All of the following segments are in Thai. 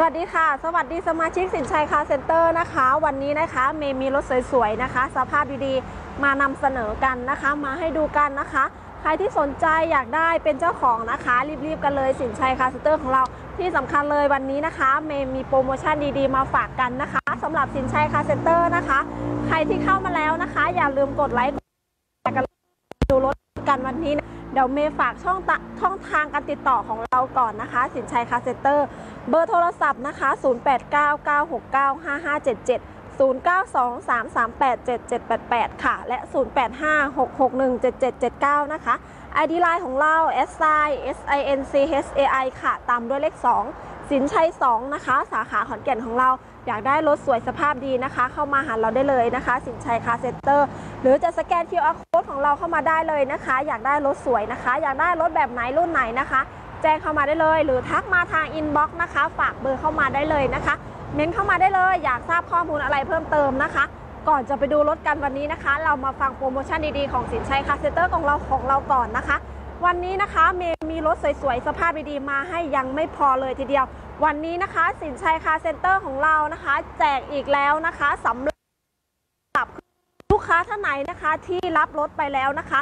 สวัสดีค่ะ สวัสดีสมาชิกสินชัยคาเซ็นเตอร์นะคะ วันนี้นะคะเมย์มีรถสวยๆนะคะ สภาพดีๆ มานำเสนอกันนะคะ มาให้ดูกันนะคะ ใครที่สนใจอยากได้เป็นเจ้าของนะคะ รีบๆกันเลยสินชัยคาเซ็นเตอร์ของเราที่สำคัญเลยวันนี้นะคะ เมย์มีโปรโมชั่นดีๆ มาฝากกันนะคะสำหรับสินชัยคาเซ็นเตอร์นะคะ ใครที่เข้ามาแล้วนะคะ อย่าลืมกดไลค์กดแชร์กันดูรถกันวันนี้นะ เดี๋ยวเมย์ฝากช่องช่องทางการติดต่อของเราก่อนนะคะ สินชัยคาเซเตอร์ เบอร์โทรศัพท์นะคะ 0899695577 0923387788 ค่ะ และ 0856617779 นะคะ ID Line ของเรา s i s i n c h a i ค่ะ ตามด้วยเลข 2 สินชัย 2 นะคะ สาขาขอนแก่นของเรา อยากได้รถสวยสภาพดีนะคะ เข้ามาหาเราได้เลยนะคะ สินชัยคาเซ็นเตอร์ หรือจะสแกน QR Code ของเราเข้ามาได้เลยนะคะ อยากได้รถสวยนะคะ อยากได้รถแบบไหนรุ่นไหนนะคะ แจ้งเข้ามาได้เลย หรือทักมาทางอินบ็อกซ์นะคะ ฝากเบอร์เข้ามาได้เลยนะคะ เม้นเข้ามาได้เลย อยากทราบข้อมูลอะไรเพิ่มเติมนะคะ ก่อนจะไปดูรถกันวันนี้นะคะ เรามาฟังโปรโมชั่นดีๆของสินชัยคาร์เซ็นเตอร์ของเราของเราก่อนนะคะ วันนี้นะคะเมย์มีรถสวยๆสภาพดีๆมาให้ยังไม่พอเลยทีเดียว วันนี้นะคะ สินชัยคาร์เซ็นเตอร์ของเรานะคะ แจกอีกแล้วนะคะสำหรับ ค้าท่านไหนนะคะที่รับรถไปแล้วนะคะ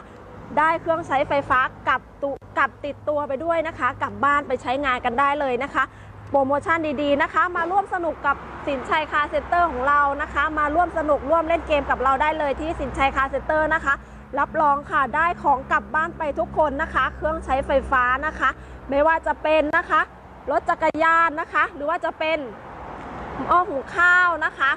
ได้เครื่องใช้ไฟฟ้ากับตุกับติดตัวไปด้วยนะคะกลับบ้านไปใช้งานกันได้เลยนะคะ โปรโมชั่นดีๆนะคะ มาร่วมสนุกกับสินชัยคาเซ็นเตอร์ของเรานะคะ มาร่วมสนุกร่วมเล่นเกมกับเราได้เลยที่สินชัยคาเซ็นเตอร์นะคะรับรองค่ะได้ของกลับบ้านไปทุกคนนะคะ เครื่องใช้ไฟฟ้านะคะ ไม่ว่าจะเป็นนะคะ รถจักรยานนะคะ หรือว่าจะเป็นหม้อหุงข้าวนะคะ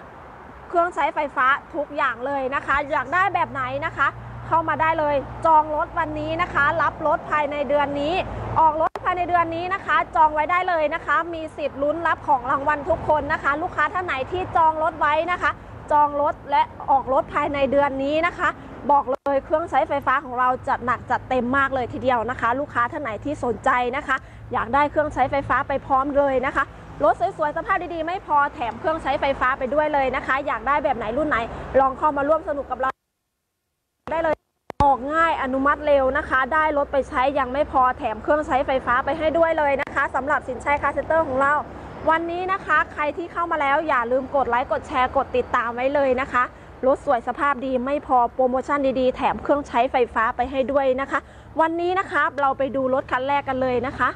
เครื่องใช้ไฟฟ้าทุกอย่างเลยนะคะ อยากได้แบบไหนนะคะ เข้ามาได้เลย จองรถวันนี้นะคะ รับรถภายในเดือนนี้ ออกรถภายในเดือนนี้นะคะ จองไว้ได้เลยนะคะ มีสิทธิ์ลุ้นรับของรางวัลทุกคนนะคะ ลูกค้าท่านไหนที่จองรถไว้นะคะ จองรถและออกรถภายในเดือนนี้นะคะ บอกเลยเครื่องใช้ไฟฟ้าของเราจัดหนักจัดเต็มมากเลยทีเดียวนะคะ ลูกค้าท่านไหนที่สนใจนะคะ อยากได้เครื่องใช้ไฟฟ้าไปพร้อมเลยนะคะ รถสวยๆสภาพดีๆ ไม่พอแถมเครื่องใช้ไฟฟ้าไปด้วยเลยนะคะ อยากได้แบบไหนรุ่นไหน ลองเข้ามาร่วมสนุกกับเรา ได้เลยออกง่ายอนุมัติเร็วนะคะ ได้รถไปใช้ยังไม่พอแถมเครื่องใช้ไฟฟ้าไปให้ด้วยเลยนะคะสำหรับสินชัยคาเซเตอร์ของเราวันนี้นะคะใครที่เข้ามาแล้วอย่าลืมกดไลค์กดแชร์กดติดตามไว้เลยนะคะรถสวยสภาพดีไม่พอโปรโมชั่นดีๆ แถมเครื่องใช้ไฟฟ้าไปให้ด้วยนะคะ วันนี้นะคะเราไปดูรถคันแรกกันเลยนะคะ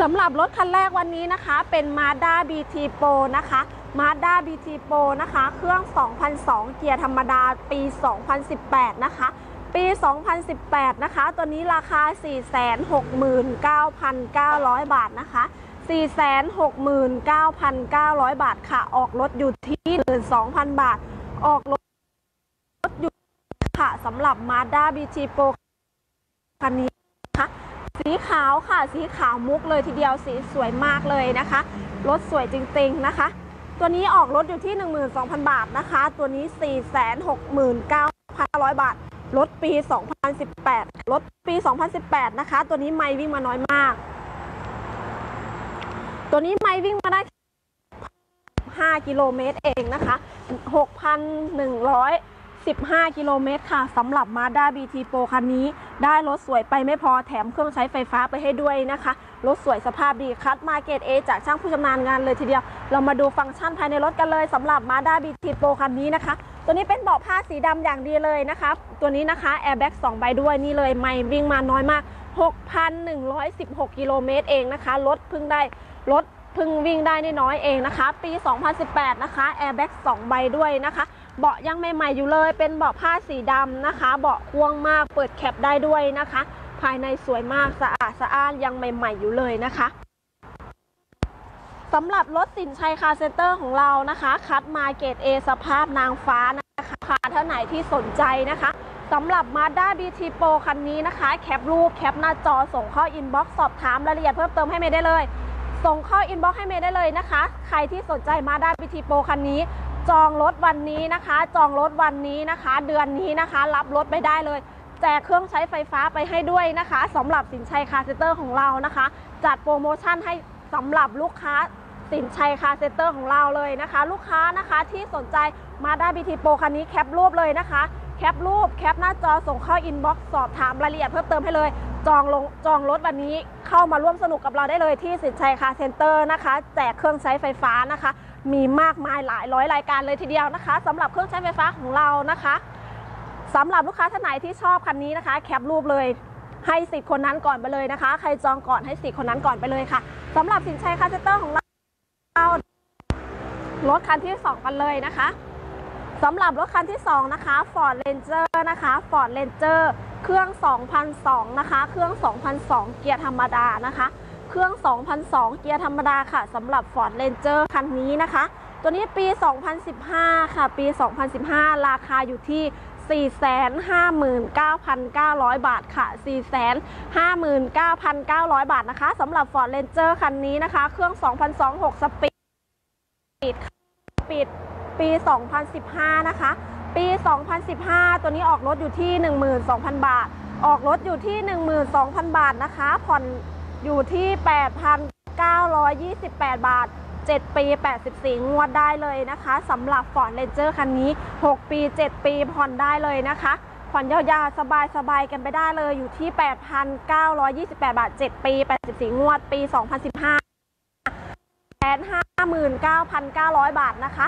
สำหรับรถคันแรกวันนี้นะคะ เป็น Mazda BT Pro นะคะ Mazda BT Pro นะคะ เครื่อง 2002 เกียร์ธรรมดาปี 2018 นะคะ ปี 2018 นะคะ ตัวนี้ราคา 469,900 บาทนะคะ 469,900 บาทค่ะ ออกรถอยู่ที่ 12,000 บาท ออกรถอยู่ค่ะสำหรับ Mazda BT Pro คันนี้ สีขาวค่ะ สีขาวมุกเลยทีเดียวสีสวยมากเลยนะคะ รถสวยจริงๆนะคะ ตัวนี้ออกรถอยู่ที่ 12,000 บาทนะคะ ตัวนี้ 469,500 บาทรถปี 2018รถปี 2018 นะคะ ตัวนี้ไม่วิ่งมาน้อยมาก ตัวนี้ไม่วิ่งมาได้ 5 กิโลเมตรเองนะคะ 15 กิโลเมตรค่ะสำหรับ Mazda BT Pro คันนี้ ได้รถสวยไปไม่พอแถมเครื่องใช้ไฟฟ้าไปให้ด้วยนะคะ รถสวยสภาพดีคัดมาเกตเอจากช่างผู้ชำนาญงานเลยทีเดียว เรามาดูฟังก์ชันภายในรถกันเลยสำหรับ Mazda BT Pro คันนี้นะคะ ตัวนี้เป็นเบาะผ้าสีดำอย่างดีเลยนะคะ ตัวนี้นะคะแอร์แบ็ก2ใบด้วยนี่เลยไม่วิ่งมาน้อยมาก 6,116 กิโลเมตรเองนะคะ รถเพิ่งได้รถเพิ่งวิ่งได้นิดน้อยเองนะคะ ปี 2018 นะคะแอร์แบ็ก2ใบด้วยนะคะ เบาะยังใหม่ๆอยู่เลย เป็นเบาะผ้าสีดำนะคะ เบาะกว้างมาก เปิดแคปได้ด้วยนะคะ ภายในสวยมากสะอาดสะอ้านยังใหม่ ๆอยู่เลยนะคะสำหรับรถสินชัยคาร์เซ็นเตอร์ของเรานะคะ คัดมาเกต A สภาพนางฟ้านะคะท่าไหนที่สนใจนะคะสำหรับ Mazda BT Pro คันนี้นะคะ แคปรูปแคปหน้าจอส่งเข้าอินบ็อกซ์สอบถามรายละเอียดเพิ่มเติมให้เมย์ได้เลย ส่งเข้าอินบ็อกซ์ให้เมย์ได้เลยนะคะ ใครที่สนใจ Mazda BT Pro คันนี้ จองรถวันนี้นะคะ จองรถวันนี้นะคะ เดือนนี้นะคะ รับรถไปได้เลย แจกเครื่องใช้ไฟฟ้าไปให้ด้วยนะคะสำหรับสินชัยคาร์เซ็นเตอร์ของเรานะคะ จัดโปรโมชั่นให้สำหรับลูกค้าสินชัยคาร์เซ็นเตอร์ของเราเลยนะคะ ลูกค้านะคะที่สนใจมาได้บีทีโปรคันนี้แคปรูปเลยนะคะ แคปรูปแคปหน้าจอส่งเข้าอินบ็อกซ์สอบถามรายละเอียดเพิ่มเติมให้เลย จองลงจองรถวันนี้เข้ามาร่วมสนุกกับเราได้เลยที่สินชัยคาร์เซ็นเตอร์นะคะ แจกเครื่องใช้ไฟฟ้านะคะ มีมากมายหลายร้อยรายการเลยทีเดียวนะคะสำหรับเครื่องใช้ไฟฟ้าของเรานะคะสำหรับลูกค้าท่านไหนที่ชอบคันนี้นะคะ แคปรูปเลยให้สิทธิ์คนนั้นก่อนไปเลยนะคะ ใครจองก่อนให้สิทธิ์คนนั้นก่อนไปเลยค่ะสำหรับสินชัยคาเซเตอร์ของเรารถคันที่สองกันเลยนะคะสำหรับรถคันที่สองนะคะ Ford Ranger นะคะ Ford Ranger เครื่อง 2002 นะคะ เครื่อง 2002 เกียร์ธรรมดานะคะ เครื่อง 2002 เกียร์ธรรมดาค่ะสำหรับ Ford Ranger คันนี้นะคะ ตัวนี้ปี 2015 ค่ะ ปี 2015 ราคาอยู่ที่459,900 บาทค่ะ 459,900 บาทนะคะสำหรับ Ford Ranger คันนี้นะคะ เครื่อง 2002 6 สปีดปีดปี 2015 นะคะ ปี 2015 ตัวนี้ออกรถอยู่ที่ 12,000 บาท ออกรถอยู่ที่ 12,000 บาทนะคะ ผ่อน อยู่ที่ 8,928 บาท 7 ปี 84 งวดได้เลยนะคะสำหรับ Ford Ranger คันนี้ 6 ปี 7 ปีผ่อนได้เลยนะคะ ผ่อนยาวๆ สบายๆ กันไปได้เลยอยู่ที่ 8,928 บาท 7 ปี 84 งวด ปี 2015 459,900 บาทนะคะ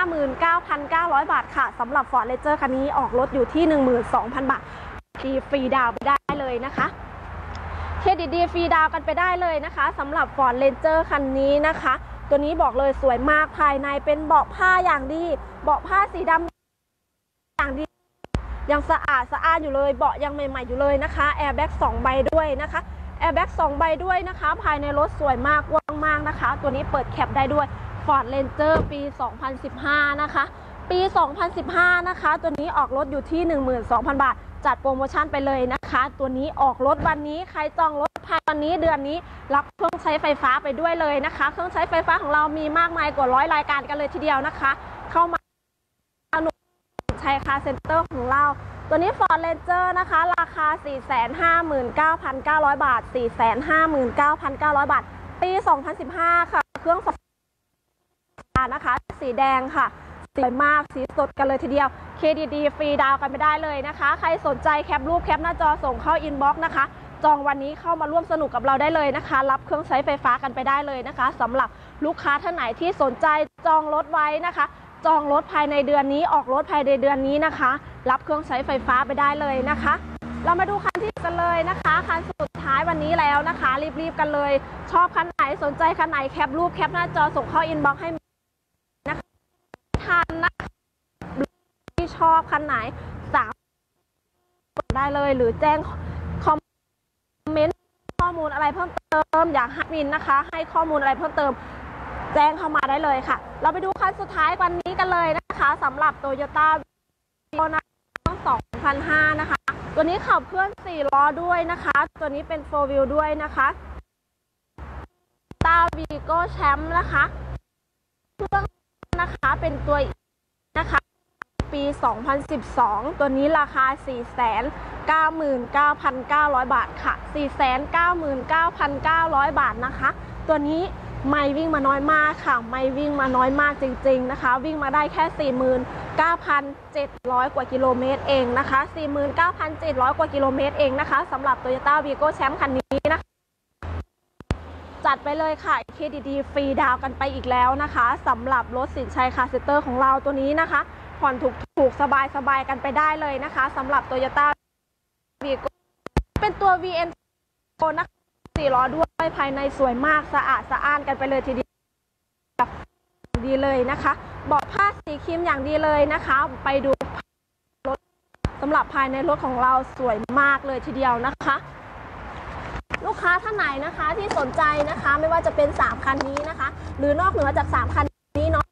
459,900 บาทค่ะสำหรับ Ford Ranger คันนี้ออกรถอยู่ที่ 12,000 บาททีฟรีดาวไปได้เลยนะคะ รดิตดีฟรีดาวกันไปได้เลยนะคะสำหรับ Ford Ranger คันนี้นะคะ ตัวนี้บอกเลยสวยมากภายในเป็นเบาะผ้าอย่างดี เบาะผ้าสีดำอย่างดียังสะอาดสะอาดอยู่เลยเบาะยังใหม่ๆอยู่เลยนะคะแอร์แบ็ก2ใบด้วยนะคะแอร์แบ็ก2ใบด้วยนะคะ ภายในรถสวยมากกว้างมากนะคะ ตัวนี้เปิดแคปได้ด้วย Ford Ranger ปี 2015 นะคะ ปี 2015 นะคะ ตัวนี้ออกรถอยู่ที่ 12,000 บาท จัดโปรโมชั่นไปเลยนะคะ ตัวนี้ออกรถวันนี้ใครจองรถภายวันนี้เดือนนี้รับเครื่องใช้ไฟฟ้าไปด้วยเลยนะคะ เครื่องใช้ไฟฟ้าของเรามีมากมายกว่าร้อยรายการกันเลยทีเดียวนะคะ เข้ามาหนุนใช้คาเซ็นเตอร์ของเราตัวนี้ Ford Ranger นะคะ ราคา 459,900 บาท 459,900 บาท ปี 2015 ค่ะ เครื่องนะคะ สีแดงค่ะ สวยมาก สีสดกันเลยทีเดียว KDD ฟรีดาวกันไปได้เลยนะคะ ใครสนใจแคปรูปแคปหน้าจอส่งเข้าอินบ็อกซ์นะคะ จองวันนี้เข้ามาร่วมสนุกกับเราได้เลยนะคะ รับเครื่องใช้ไฟฟ้ากันไปได้เลยนะคะสำหรับลูกค้าท่านไหนที่สนใจจองรถไว้นะคะ จองรถภายในเดือนนี้ออกรถภายในเดือนนี้นะคะ รับเครื่องใช้ไฟฟ้าไปได้เลยนะคะ เรามาดูคันที่กันเลยนะคะคันสุดท้ายวันนี้แล้วนะคะ รีบๆกันเลย ชอบคันไหนสนใจคันไหนแคปรูปแคปหน้าจอส่งเข้าอินบ็อกซ์ให้นะคะทันนะคะ ชอบคันไหนสามกดได้เลยหรือแจ้งคอมเมนต์ข้อมูลอะไรเพิ่มเติม อยากให้มินนะคะ ให้ข้อมูลอะไรเพิ่มเติม แจ้งเข้ามาได้เลยค่ะ เราไปดูคันสุดท้ายวันนี้กันเลยนะคะสำหรับ Toyota v i o นะ2005 นะคะ ตัวนี้ขับเคลื่อน 4 ล้อด้วยนะคะ ตัวนี้เป็น 4 wheel ด้วยนะคะตาวีโก้แชมป์นะคะ เครื่องนะคะเป็นตัวนะคะ ปี 2012 ตัวนี้ราคา 499,900 บาทค่ะ 499,900 บาทนะคะ ตัวนี้ไม่วิ่งมาน้อยมากค่ะ ไม่วิ่งมาน้อยมากจริง ๆนะคะ วิ่งมาได้แค่ 49,700 กว่ากิโลเมตรเองนะคะ 49,700 กว่ากิโลเมตรเองนะคะสำหรับ Toyota Vigo Champ คันนี้นะคะจัดไปเลยค่ะเคดิตดีฟรีดาวกันไปอีกแล้วนะคะสำหรับรถสินชัยคาเซเตอร์ของเราตัวนี้นะคะ ผ่อนถูกถูกสบายสบายกันไปได้เลยนะคะสำหรับ Toyota Vigo เป็นตัว VN นะคะสี่ล้อด้วยภายในสวยมากสะอาดสะอ้านกันไปเลยทีเดียวดีเลยนะคะเบาะผ้าสีครีมอย่างดีเลยนะคะ ไปดูรถสำหรับภายในรถของเราสวยมากเลยทีเดียวนะคะ ลูกค้าท่านไหนนะคะที่สนใจนะคะ ไม่ว่าจะเป็น 3 คันนี้นะคะ หรือนอกเหนือจาก 3 คันนี้เนาะ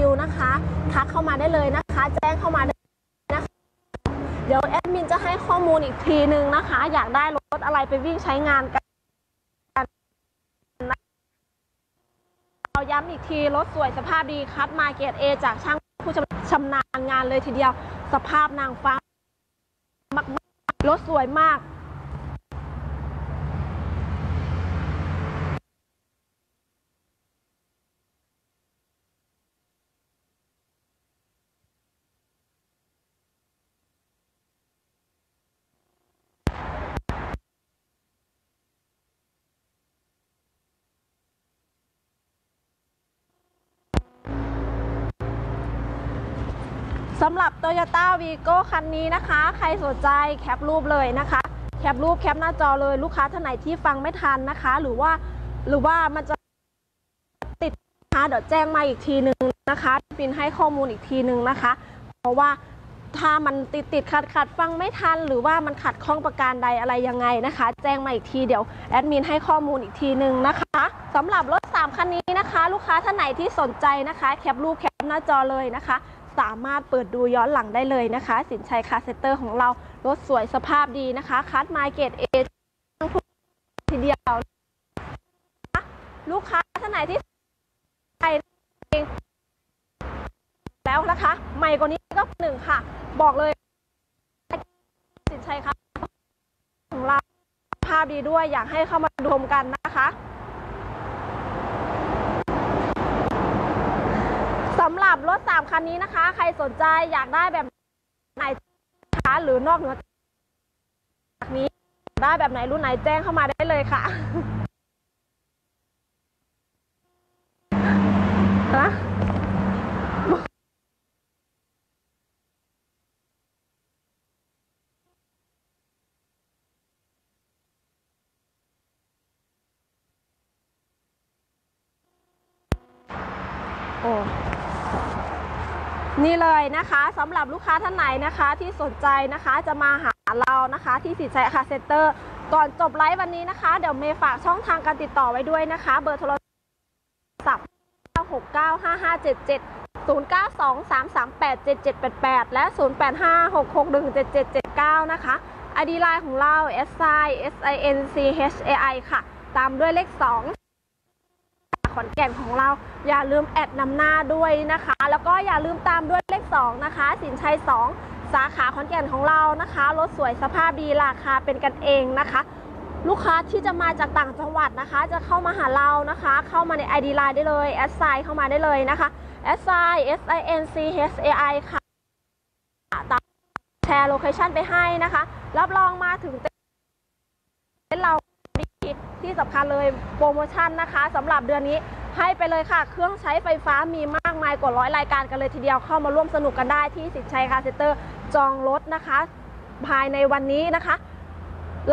ดิวนะคะทักเข้ามาได้เลยนะคะ แจ้งเข้ามาได้นะคะ เดี๋ยวแอดมินจะให้ข้อมูลอีกทีนึงนะคะ อยากได้รถอะไรไปวิ่งใช้งานกันเราย้ำอีกทีรถสวยสภาพดีคัดมาเกียตเอจากช่างผู้ชำนาญงานเลยทีเดียว สภาพนางฟ้ามากๆรถสวยมาก สำหรับ Toyota Vigo คันนี้นะคะ ใครสนใจแคปรูปเลยนะคะ แคปรูปแคปหน้าจอเลยลูกค้าท่านไหนที่ฟังไม่ทันนะคะ หรือว่าหรือว่ามันจะติดนะคะเดี๋ยวแจ้งมาอีกทีนึงนะคะปินให้ข้อมูลอีกทีนึงนะคะ เพราะว่าถ้ามันติดติดขัดขัดฟังไม่ทัน หรือว่ามันขัดข้องประการใดอะไรยังไงนะคะ แจ้งมาอีกทีเดี๋ยวแอดมินให้ข้อมูลอีกทีนึงนะคะสำหรับรถ 3 คันนี้นะคะ ลูกค้าท่านไหนที่สนใจนะคะ แคปรูปแคปหน้าจอเลยนะคะ สามารถเปิดดูย้อนหลังได้เลยนะคะ สินชัยคาเซเตอร์ของเรารถสวยสภาพดีนะคะ คัดมาเกตเอทีเดียวลูกค้าท่านไหนที่ใส่เองแล้วนะคะใหม่กว่านี้ก็หนึ่งค่ะ บอกเลย สินชัยค่ะของเราภาพดีด้วยอยากให้เข้ามาดูมกันนะคะำหรับรถ 3 คันนี้นะคะ ใครสนใจอยากได้แบบไหนคะหรือนอกเหนือจากนี้ได้แบบไหนรุ่นไหนแจ้งเข้ามาได้เลยค่ะฮ นี่เลยนะคะสำหรับลูกค้าท่านไหนนะคะที่สนใจนะคะจะมาหาเรานะคะที่สินชัยคาเซ็นเตอร์ ก่อนจบไลฟ์วันนี้นะคะ เดี๋ยวเมย์ฝากช่องทางการติดต่อไว้ด้วยนะคะ เบอร์โทรศัพท์695577092-338-7788 และ 0856617779 นะคะ ID ไลน์ของเรา s i s i n c h a i ค่ะ ตามด้วยเลข 2 อนแก่นของเรา อย่าลืมแอดนำหน้าด้วยนะคะ แล้วก็อย่าลืมตามด้วยเลข 2 นะคะ สินชัย 2 สาขาขอนแก่นของเรานะคะรถสวยสภาพดีราคาเป็นกันเองนะคะ ลูกค้าที่จะมาจากต่างจังหวัดนะคะ จะเข้ามาหาเรานะคะ เข้ามาใน ID Line ได้เลยแอดไซเข้ามาได้เลยนะคะแอดไซ S I N C H A I ค่ะตามแชร์โลเคชันไปให้นะคะ รับรองมาถึงเต็นเรา ที่สำคัญเลยโปรโมชั่นนะคะสำหรับเดือนนี้ให้ไปเลยค่ะ เครื่องใช้ไฟฟ้ามีมากมายกว่าร้อยรายการกันเลยทีเดียวเข้ามาร่วมสนุกกันได้ที่สินชัยคาเซนเตอร์จองรถนะคะ ภายในวันนี้นะคะ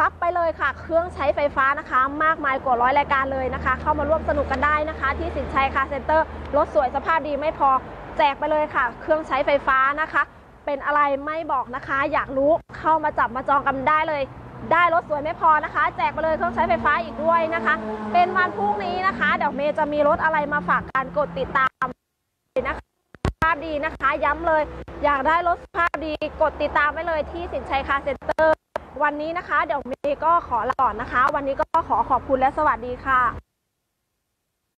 รับไปเลยค่ะ เครื่องใช้ไฟฟ้านะคะ มากมายกว่าร้อยรายการเลยนะคะ เข้ามาร่วมสนุกกันได้นะคะ ที่สินชัยคาเซ็นเตอร์รถสวยสภาพดีไม่พอแจกไปเลยค่ะ เครื่องใช้ไฟฟ้านะคะ เป็นอะไรไม่บอกนะคะ อยากรู้เข้ามาจับมาจองกันได้เลย ได้รถสวยไม่พอนะคะ แจกไปเลยเครื่องใช้ไฟฟ้าอีกด้วยนะคะ เป็นวันพรุ่งนี้นะคะเดี๋ยวเมย์จะมีรถอะไรมาฝากการกดติดตามนะคะภาพดีนะคะ ย้ำเลย อยากได้รถภาพดีกดติดตามไว้เลยที่สินชัยคาเซ็นเตอร์ วันนี้นะคะ เดี๋ยวเมย์ก็ขอลาก่อนนะคะ วันนี้ก็ขอขอบคุณและสวัสดีค่ะ